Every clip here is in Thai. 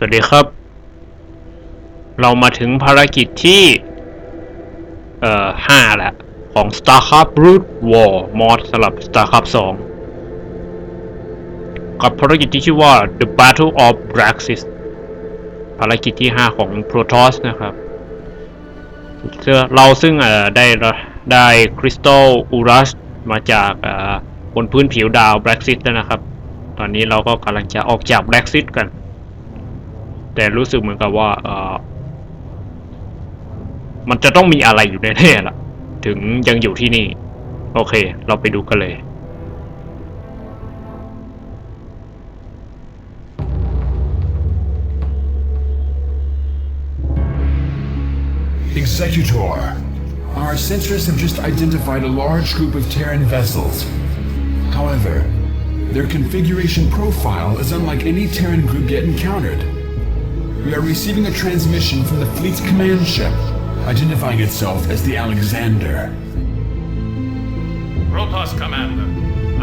สวัสดีครับ เรามาถึงภารกิจที่ เอ่อห้าแล้วของ StarCraft Brood War มอดสำหรับ StarCraft 2 กับภารกิจที่ชื่อว่า The Battle of Braxis ภารกิจที่ 5 ของ Protoss นะครับเสื้อเราซึ่งเอ่อได้ได้คริสตัลอูรัสมาจากบนพื้นผิวดาว Braxis แล้วนะครับ ตอนนี้เราก็กำลังจะออกจาก Braxis กัน แต่รู้สึกเหมือนกับว่าเออมันจะต้องมีอะไรอยู่แน่ๆล่ะถึงยังอยู่ที่นี่ โอเค เราไปดูกันเลย Executor, our sensors have just identified a large group of Terran vessels. However, their configuration profile is unlike any Terran group yet encountered. We are receiving a transmission from the fleet's command ship, identifying itself as the Alexander. Protoss Commander,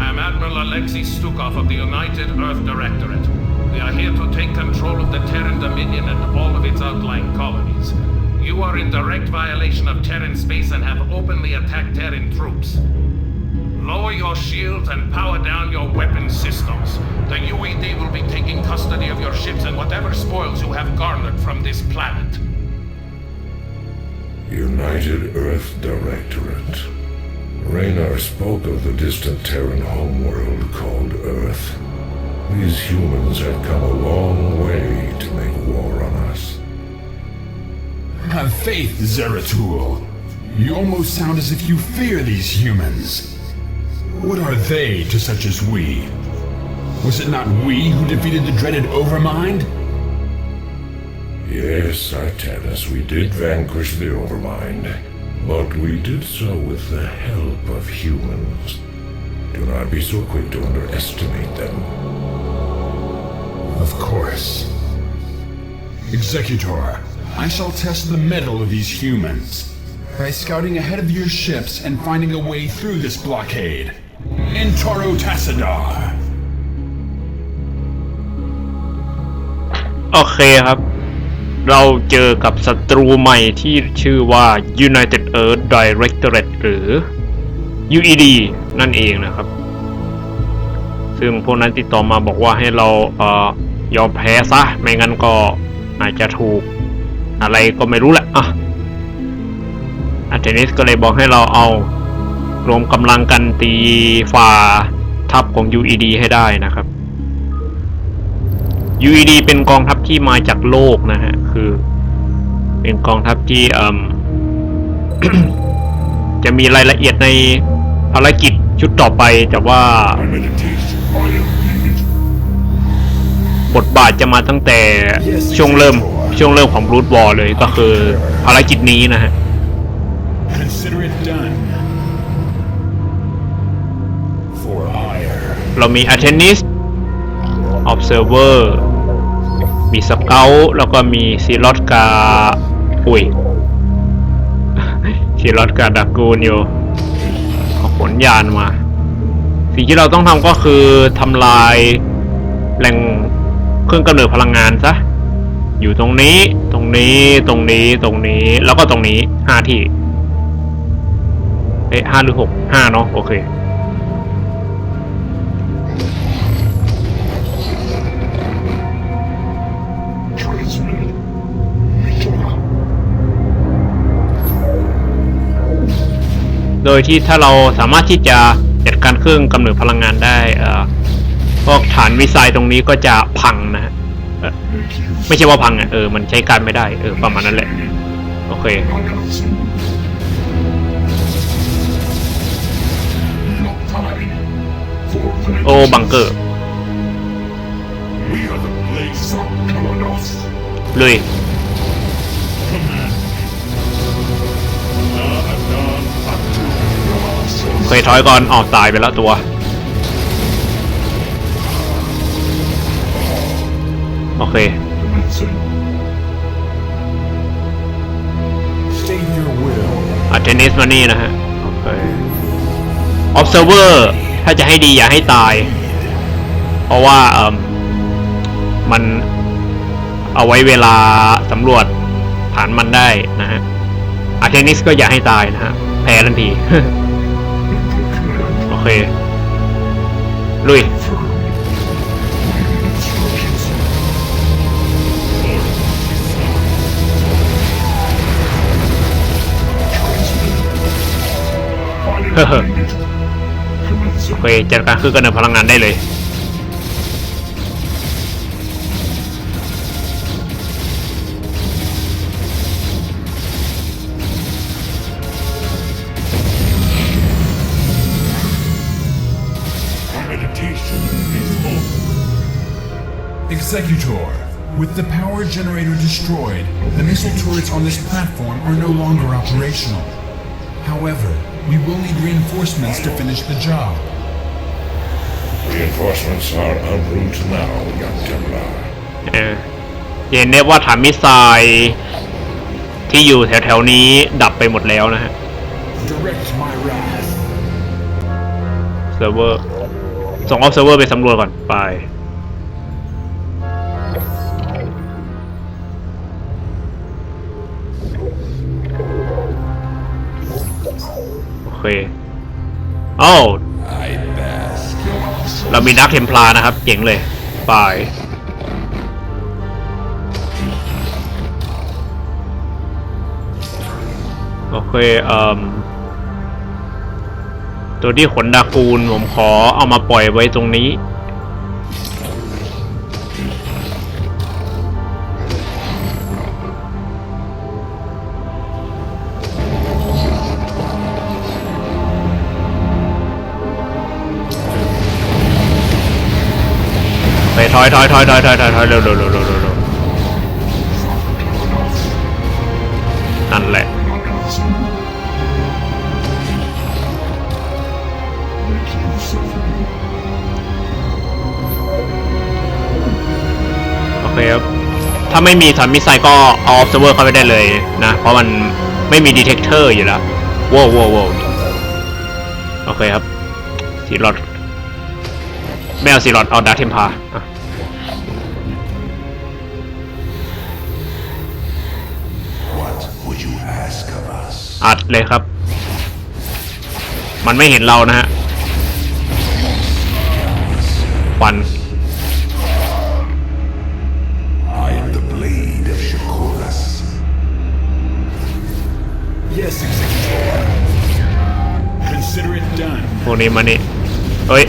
I am Admiral Alexei Stukov of the United Earth Directorate. We are here to take control of the Terran Dominion and all of its outlying colonies. You are in direct violation of Terran space and have openly attacked Terran troops. Lower your shields and power down your weapon systems. The UED will be taking custody of your ships and whatever spoils you have garnered from this planet. United Earth Directorate. Raynar spoke of the distant Terran homeworld called Earth. These humans have come a long way to make war on us. Have faith, Zeratul. You almost sound as if you fear these humans. What are they to such as we? Was it not we who defeated the dreaded Overmind? Yes, Artanis, we did vanquish the Overmind, but we did so with the help of humans. Do not be so quick to underestimate them. Of course. Executor, I shall test the mettle of these humans by scouting ahead of your ships and finding a way through this blockade. In Toro Tassadar. โอเคครับ เราเจอกับศัตรูใหม่ที่ชื่อว่า United Earth Directorate หรือ UED นั่นเองนะครับ ซึ่งพวกนั้นติดต่อมาบอกว่าให้เราเอ่อยอมแพ้ซะ ไม่งั้นก็อาจจะถูกอะไรก็ไม่รู้แหละอะอาเทนิสก็เลยบอกให้เราเอา รวมกำลังกันตีฝ่าทัพของ UED ให้ได้นะครับ UED เป็นกองทัพที่มาจากโลกนะฮะ คือ เป็นกองทัพที่จะมีรายละเอียดในภารกิจชุดต่อไปแต่ว่า บทบาทจะมาตั้งแต่ช่วงเริ่มช่วงเริ่มของ Brood War เลยก็คือภารกิจนี้นะฮะ Consider it done. เรามี a t e n i s Observer มีสเกลแล้วก็มีซีรอตกาอุ้ยซีรอตกาดากูนอยู่เอขนยานมา สิ่งที่เราต้องทำก็คือทำลายแหล่งเครื่องกำเนิดพลังงานซะ อยู่ตรงนี้ ตรงนี้ ตรงนี้ ตรงนี้ แล้วก็ตรงนี้ห้าที่ เอ๊ะห้าหรือหกห้าเนาะ โอเค โดยที่ถ้าเราสามารถที่จะจัดการเครื่องกำเนิดพลังงานได้เอ่อพวกฐานมิสไซล์ตรงนี้ก็จะพังนะฮะไม่ใช่ว่าพังอะเออมันใช้การไม่ได้เออประมาณนั้นแหละ โอเคโอ้บังเกอร์เลย เคยถอยก่อนออกตายไปแล้วตัว โอเค อั t เทนิสมานี่นะฮะ โอเค observer ถ้าจะให้ดีอย่าให้ตาย เพราะว่าเอมมันเอาไว้เวลาสำรวจฐานมันได้นะฮะอาร์เทนิสก็อย่าให้ตายนะฮะ แพ้ทันที เคลุยเฮ้อโอเคจัดการคือกันในพลังงานได้เลย Executor, with the power generator destroyed, the missile turrets on this platform are no longer operational. However, we will need reinforcements to finish the job. Reinforcements are en route now, young Templar. เออเห็นได้ว่าฐานมิสไซล์ที่อยู่แถวๆนี้ดับไปหมดแล้วนะฮะ Direct my wrath. เซิร์ฟเวอร์ ส่งออฟเซิร์ฟเวอร์ไปสำรวจก่อน ไป โอเคโอ้าวเรามีนักเทมพลานะครับ เจ๋งเลยไปโอเคเอ่อตัวที่ขนดากูลผมขอเอามาปล่อยไว้ตรงนี้ อยถอยถอยถอยถอยถอยถอยเร็วเร็วเร็วเร็วเร็วเร็วนั่นแหละโอเคครับถ้าไม่มีทำมิสไซล์ก็เอาออฟเซอร์เวอร์เข้าไปได้เลยนะ เพราะมันไม่มีดีเทคเตอร์อยู่แล้วโว้วโว้โว้วโอเคครับสีหลอดไม่เอาสีหลอดเอาดาร์เทมพา อัดเลยครับ มันไม่เห็นเรานะฮะควัน I am the blade of Shakuras. Yes, Executor. Consider it done. พวกนี้มานี่เฮ้ย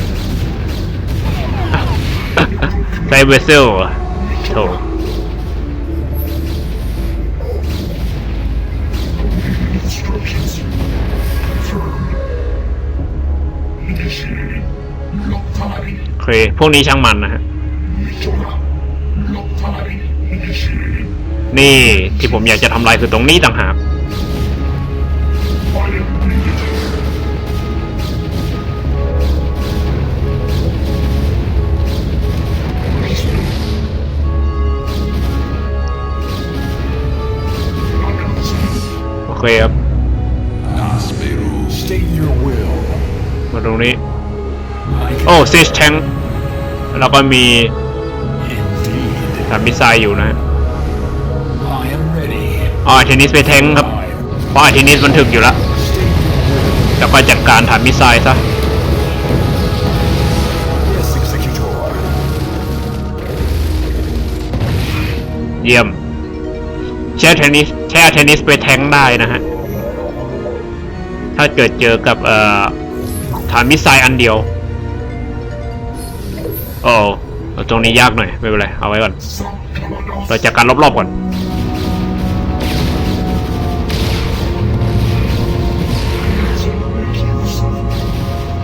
ไซเบอร์เซลเหรอโถ เค พวกนี้ช่างมันนะฮะ Mitora. Lock time. Initiating. นี่ที่ผมอยากจะทำลายคือตรงนี้ต่างหาก Fire needed. โอเคครับ Nasperu. State your will. มาตรงนี้ I can โอ้ซิสแทง แล้วก็มีถามิสไซล์อยู่นะอ๋ออาร์เทนิสไปแทงครับ เพราะอาร์เทนิสมันถึกอยู่แล้วแล้วก็จัดการฐานมิสไซล์ซะเยี่ยมใช้เทนนิสใช้อาร์เทนิสไปแทงได้นะฮะ ถ้าเกิดเจอกับเอ่อฐานมิสไซล์อันเดียว โอ้ตรงนี้ยากหน่อย ไม่เป็นไร เอาไว้ก่อน เราจัดการรอบๆก่อน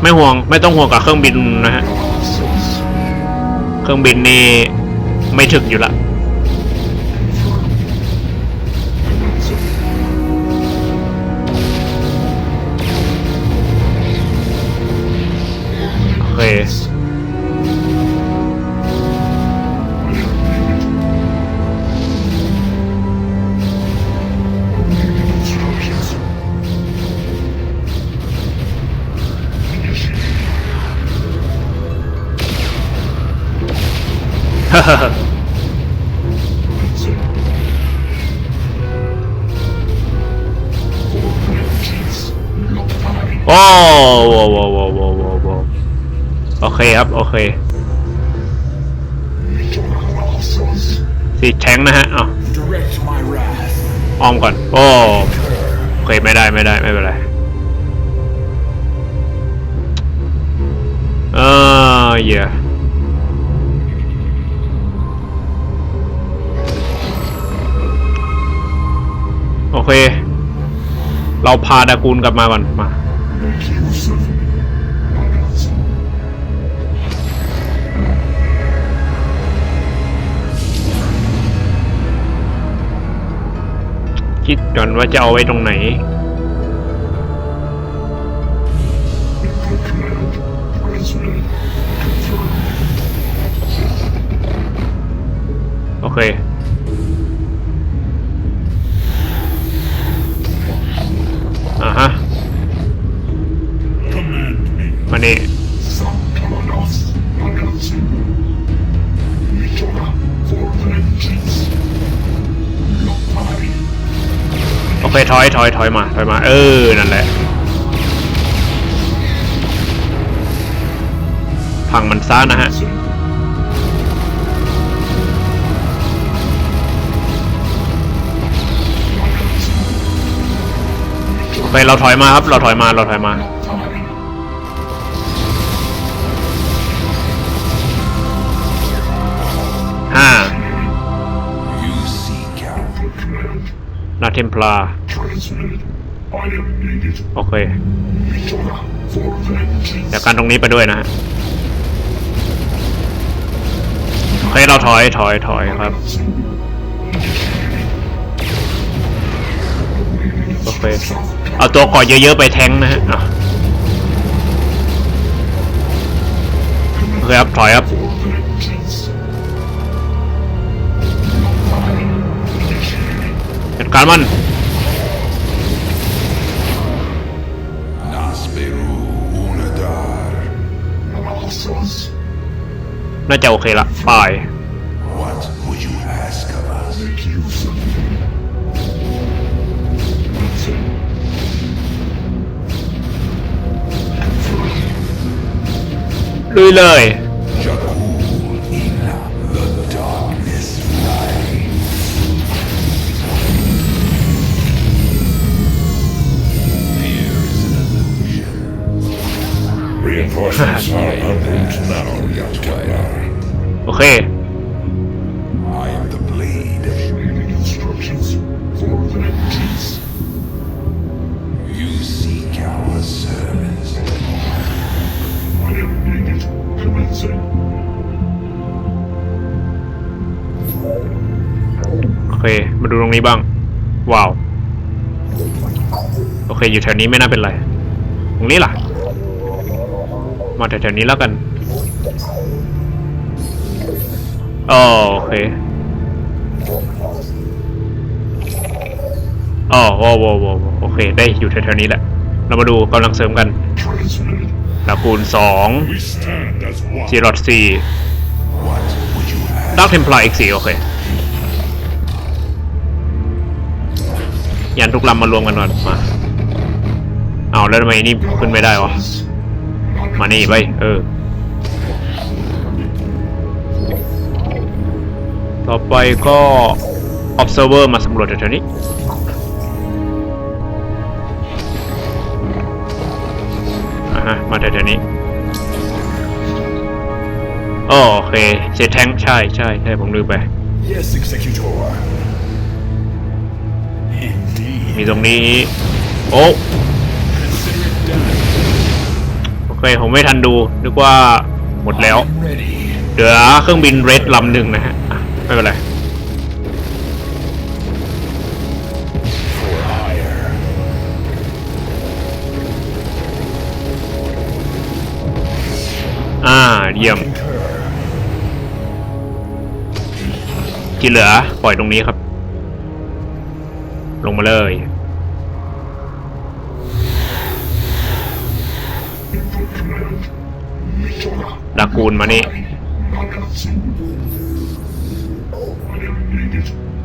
ไม่ห่วง ไม่ต้องห่วงกับเครื่องบินนะฮะ เครื่องบินนี่ไม่ถึกอยู่ละ โอ้โหวว้โหวว้โหโอ้โหโอเคครับ โอเคสีแทงนะฮะเอาอ้อมก่อน โอ้โอเค ไม่ได้ไม่ได้ ไม่เป็นไร เออเย yeah. โอเค เราพาดากูลกลับมาก่อนมาคิดก่อนว่าจะเอาไว้ตรงไหน โอเค ถอยถอยถอยมาถอยมา เออ นั่นแหละ พังมันซ่านะฮะ โอเค เราถอยมาครับ เราถอยมา เราถอยมาห้า นาเทมพลาโอเค Mitora. For vengeance. จากการตรงนี้ไปด้วยนะฮะโอเคเราถอยถอยถอยครับโอเคเอาตัวก่อเยอะๆไปแทงนะฮะอะโอเคครับถอยครับ การมัน Nasperu Unadar. Asas. น่าจะโอเคละไป What would you ask of us? Make use of me. Listen. ลุยเลย Reinforcements are en route now, Yatkala. โอเค I am the blade. Reading instructions for vengeance. You seek our service. I am needed. Commencing. โอเค มาดูตรงนี้บ้าง ว้าว โอเค อยู่แถวนี้ไม่น่าเป็นไร ตรงนี้ล่ะ มาแถวๆนี้แล้วกันโอเคอ๋อโว้วโว้วโว้โอเค ได้อยู่แถวๆนี้แหละ เรามาดูกำลังเสริมกัน Transmitted. ดาคูณสองจีรอดสี่ดักเทมพลายอีกสี่โอเค ยันทุกลำมารวมกันก่อนมา เอาแล้วทำไมนี่ขึ้นไม่ได้วะ มานี่ไปเออ ต่อไปก็ observer มาสำรวจแถวๆนี้อ่าฮะมาแถวๆนี้อ๋อโอเคเซตแทงใช่ใช่ใช่ผมลืมไป Yes, Executor. Indeed. มีตรงนี้ โอ้ เคผมไม่ทันดูนึกว่าหมดแล้วเหลือเครื่องบินเรดลำหนึ่งนะฮะไม่เป็นไรอ่าเยี่ยม Concur. ที่เหลือ ปล่อยตรงนี้ครับ ลงมาเลย ดากูลมานี่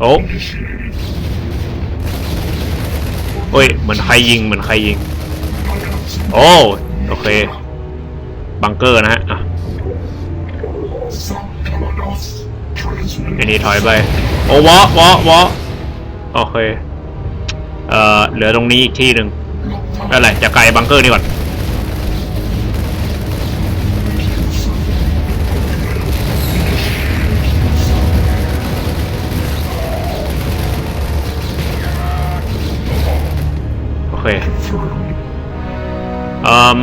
โอ้โอ้ย เหมือนใครยิง เหมือนใครยิง โอ้ โอเค บังเกอร์นะฮะอะอันนี้ถอยไป โอ้วะวะวะโอเค เอ่อ เหลือตรงนี้อีกที่หนึ่งอะไร จะไกลบังเกอร์นี่ก่อน อเคอืม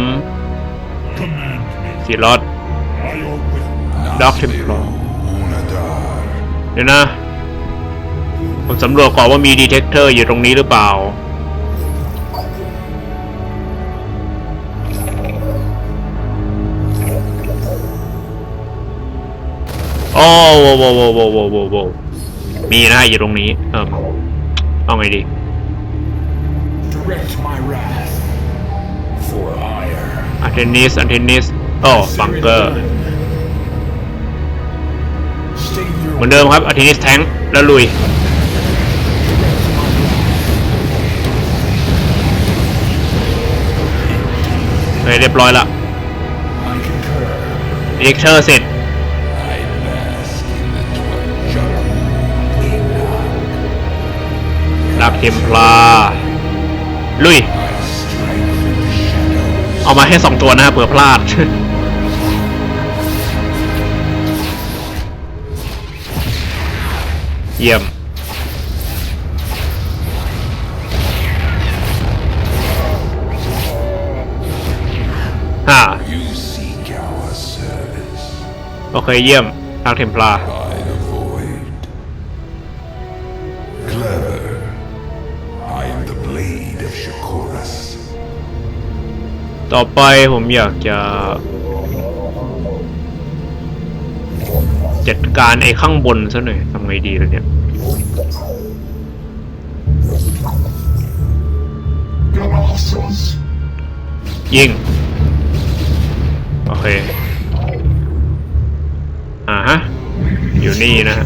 สีรอดด็อกเทมพลอเดี๋ยวนะ ผมสำรวจก่อนว่ามีดีเทคเตอร์อยู่ตรงนี้หรือเปล่า โอ้โวโวโวโวโวโวโวมีนะอยู่ตรงนี้ เออเอาไงดี Direct my wrath for ire. อันเทนนิสอันเทนนิสโอ้บังเกอร์ State your เหมือนเดิมครับอันเทนนิสแทงแล้วลุยเฮ้ยเรียบร้อยละ I concur. ดีเทคเตอร์เสร็จดักเทมพลา ลุย เอามาแค่สองตัวนะเผื่อพลาด เยี่ยม ฮ่า You seek our service โอเคเยี่ยมดักเทมพลา ต่อไปผมอยากจะ จัดการไอ้ข้างบนซะหน่อยทำไงดีล่ะเนี่ยยิง โอเค อ่าฮะ อยู่นี่นะฮะ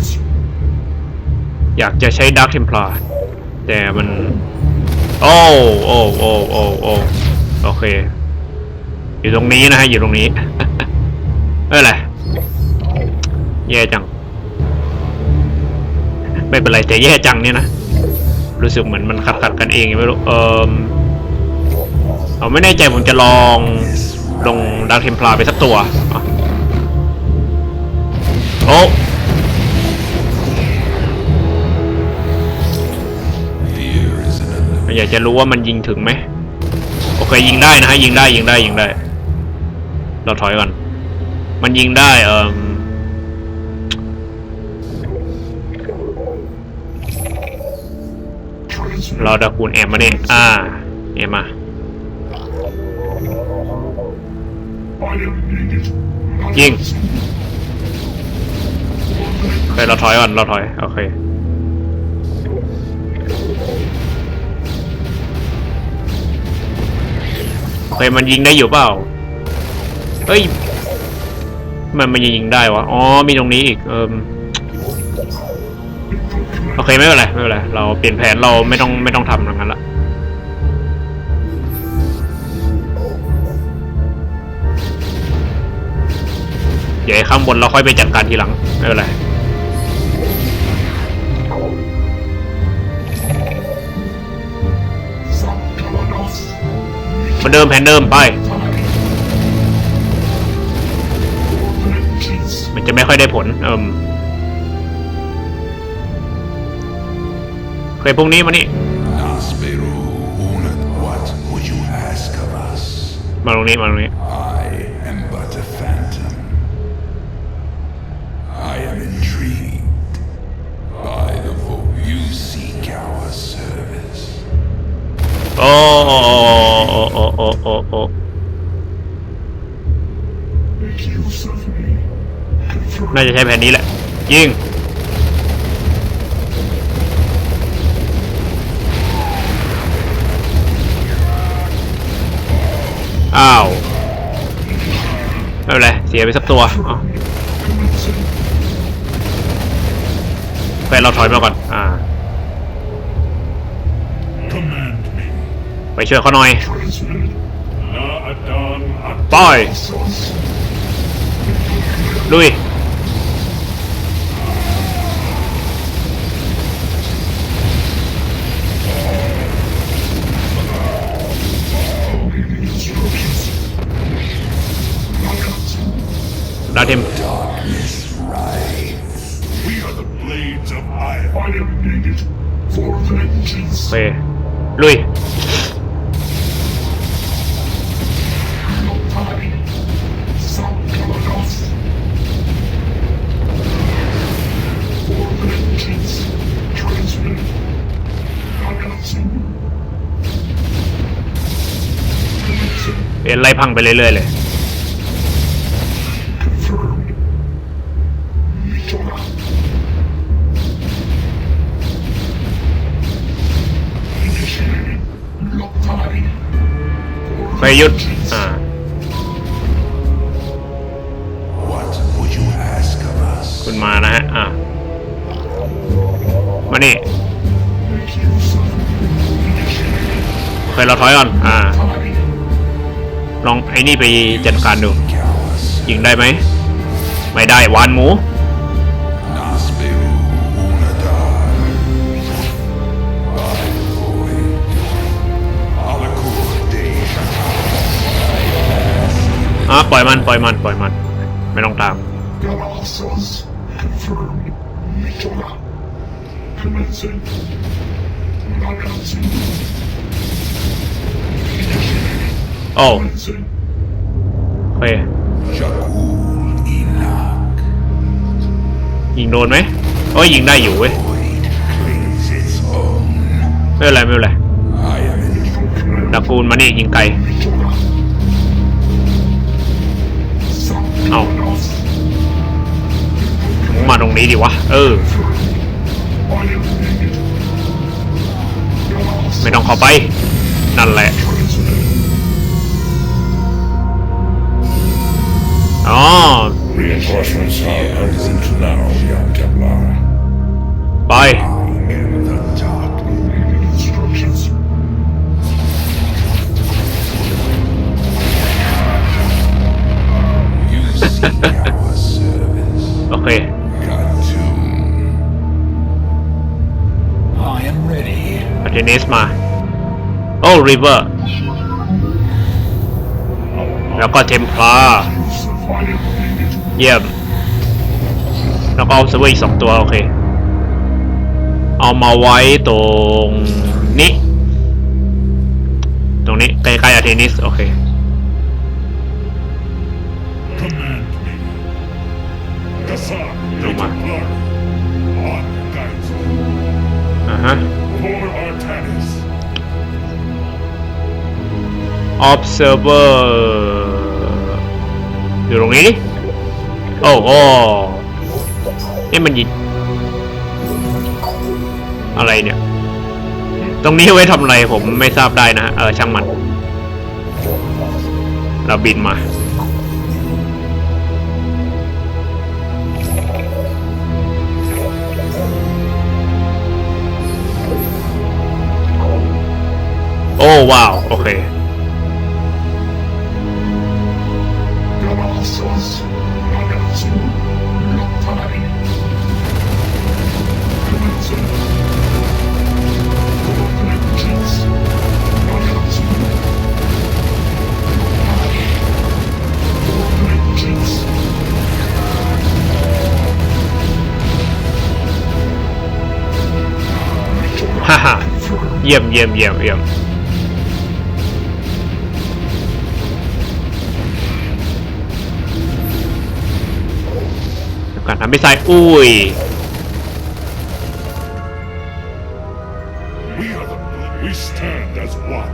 อยากจะใช้ดักเทมพลาแต่มัน โอ้ โอ้ โอ้ โอ้ โอ้ โอเค อยู่ตรงนี้นะฮะ อยู่ตรงนี้ไม่เป็นไรแย่จัง ไม่เป็นไรแต่แย่จังเนี่ยนะ รู้สึกเหมือนมันขัดขัดๆกันเองไม่รู้เออเอาไม่แน่ใจผมจะลองลงดักเทมพลาไปสักตัวอะโอ้ Fear is an enemy. อยากจะรู้ว่ามันยิงถึงไหมโอเคยิงได้นะฮะยิงได้ยิงได้ยิงได้ เราถอยก่อน มันยิงได้เอ่มเราดาคูณแอมมาเนี่ยอ่าแอมมายิงโอเคเราถอยก่อน เราถอย โอเคเคมันยิงได้อยู่เปล่า เฮ้ย มันมันยิงได้วะ อ๋อ มีตรงนี้อีก เอิมโอเคไม่เป็นไรไม่เป็นไร เราเปลี่ยนแผนเราไม่ต้องไม่ต้องทำอย่างนั้นละเดี๋ยวข้างบนเราค่อยไปจัดการทีหลัง ไม่เป็นไรเหมือนเดิมแผนเดิมไป จะไม่ค่อยได้ผล เอิมเคยพวกนี้มานี่ Nasperu Unat. What would you ask of us? มาตรงนี้มาตรงนี้ I am but a phantom. I am intrigued by the void. You seek our service. โอ้โอ้โอ้โอ้โอ้โอ้ น่าจะใช้แผนนี้แหละ ยิง อ้าว ไม่เป็นไร เสียไปสักตัวอ้าแฟนเราถอยมาก่อน อ่า ไปช่วยเขาหน่อยไปลุย ลุย เป็นไล่พังไปเรื่อยๆเลย ไปยุดอ่า What would you ask of us? คุณมานะฮะ อ่ามานี่ Make use of initiating. โอเคเราถอยก่อน อ่า ลองไอ้นี่ไปจัดการดู Callous. ยิงได้ไหม ไม่ได้วานหมูะปล่อยมันปล่อยมันปล่อยมัน ไม่ต้องตาม Galassos. Confirmed. Mitora. Commencing. Nakatsu. Initiating. โอ้ Commencing. โอเค Jakul Inak. ยิงโดนไหมโอ้ยยิงได้อยู่เว้ย Void claims its own. ไม่เป็นไรไม่เป็นไร I am in your command. ดากูลมานี่ยิงไกล Mitora. มึงมาตรงนี้ดิวะ เออ I am needed. Galassos. ไม่ต้องเข้าไป นั่นแหละ Transmit. อ๋อ Reinforcements are en route now, young Templar. ไป เทนิสมา โอ้ริเวอร์ แล้วก็เทมพลาเยี่ยม แล้วก็เอาเซเวอร์อีกสองตัวโอเค เอามาไว้ตรงนี้ ตรงนี้ใกล้ๆอาเทนิสโอเค Command me. Gassar, the Luma. Templar. On guides me. อ่าฮะ observer อยู่ตรงนี้ โอ้โอ้นี่มันยิงอะไรเนี่ย ตรงนี้ไว้ทำอะไรผมไม่ทราบได้นะ เออช่างมัน เราบินมา โอ้ว้าวโอเไม่ใส่อุ้ย We are the we stand as one.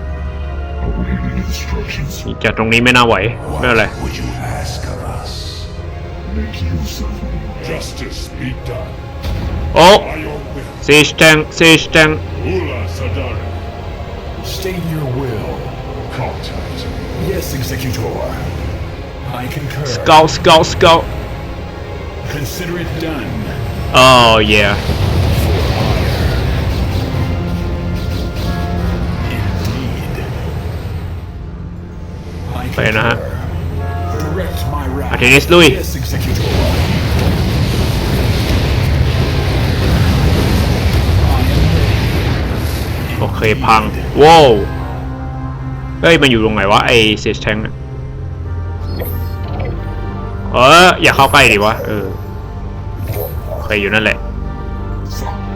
Awaiting instructions. จากตรงนี้ไม่น่าไหวไม่เป็นไร would you ask of us? Make use of me. Justice be done โอ้ by your will. ซีชแทงซีชแทง Ula Sadari. State your will. Contact. Yes, Executor. I concur. สเก Consider it done. โอ้เย่ Indeed. I Executor. Vậy hả? Direct my wrath. Artemis lui. Yes, Executor. I am โอเคพังว้าวเฮ้ยมันอยู่ตรงไหนวะไอเซสแทงเนี่ยเอออย่าเข้าใกล้ดิวะเออโอ เคอยู่นั่นแหละ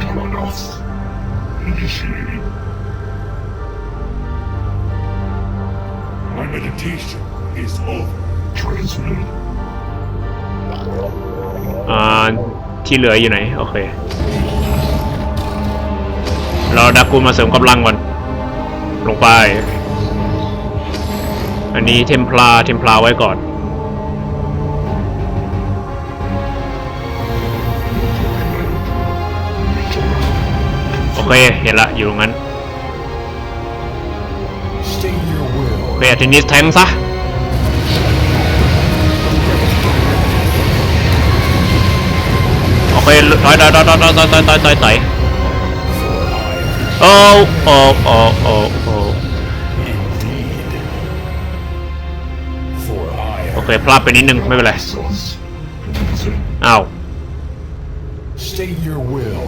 Temenos. Initiating. My meditation is over. Transmitting. อ่าที่เหลืออยู่ไหน โอเค เราดักกูมาเสริมกำลังก่อน ลงไป อันนี้เทมพลาเทมพลาไว้ก่อน เคเห็นละอยู่ตรงนั้น State your will. โอเคทีนี้แทงซะโอเคถอยถอยถอยถอยถอยถอยถอยถอยถอยถอยโอ้โอ้โอ้โอ้โอ้ Indeed. For I โอเคพลาดไปนิดนึงไม่เป็นไร Source. อ้าว State your will.